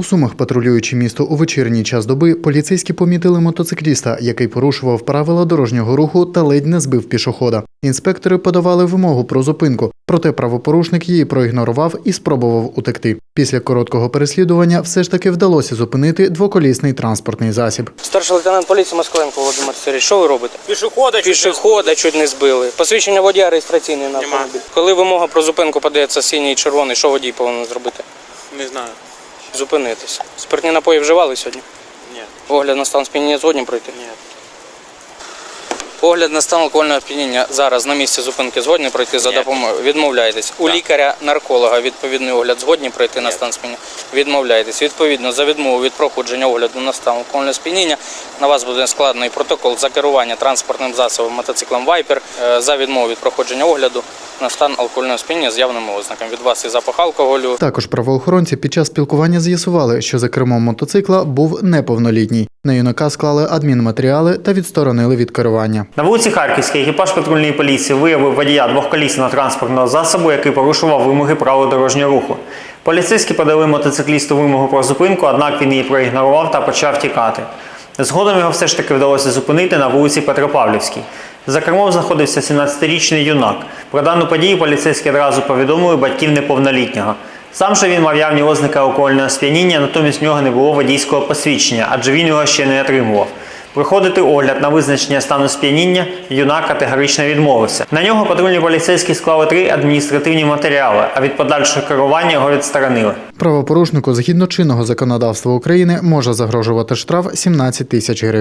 У Сумах, патрулюючи місто у вечірній час доби, поліцейські помітили мотоцикліста, який порушував правила дорожнього руху та ледь не збив пішохода. Інспектори подавали вимогу про зупинку, проте правопорушник її проігнорував і спробував утекти. Після короткого переслідування все ж таки вдалося зупинити двоколісний транспортний засіб. Старший лейтенант поліції Москаленко Володимир Сергійович, що ви робите? Пішохода Пішохода чуть не збили. Посвідчення водія реєстраційний на автомобіль. Коли вимога про зупинку подається синій і червоний, що водій повинен зробити? не знаю. Зупинитися. Спиртні напої вживали сьогодні? Ні. Огляд на стан сп'яніння згодні пройти? Ні. Огляд на стан алкогольного сп'яніння зараз на місці зупинки згодні пройти за Ні. допомогою. Відмовляєтесь. У лікаря-нарколога відповідний огляд згодні пройти на Ні. стан сп'яніння. Відмовляєтесь. Відповідно, за відмову від проходження огляду на стан алкогольного сп'яніння на вас буде складений протокол за керування транспортним засобом мотоциклом е, за відмову від проходження огляду на стан алкогольного сп'яніння з явними ознаками. Від вас і запах алкоголю, Також правоохоронці під час спілкування з'ясували, що за кермом мотоцикла був неповнолітній. На юнака склали адмінматеріали та відсторонили від керування. На вулиці Харківській екіпаж патрульної поліції виявив водія двохколісного транспортного засобу, який порушував вимоги правил дорожнього руху. Поліцейські подали мотоциклісту вимогу про зупинку, однак він її проігнорував та почав тікати. Згодом його все ж таки вдалося зупинити на вулиці Петропавлівській. За кермом знаходився 17-річний юнак. Про дану подію поліцейські одразу повідомили батьків неповнолітнього. Сам же він мав явні ознаки алкогольного сп'яніння, натомість в нього не було водійського посвідчення, адже він його ще не отримував. Проходити огляд на визначення стану сп'яніння юнак категорично відмовився. На нього патрульні поліцейські склали три адміністративні матеріали, а від подальшого керування його відсторонили. Правопорушнику згідно чинного законодавства України може загрожувати штраф 17 тисяч гривень.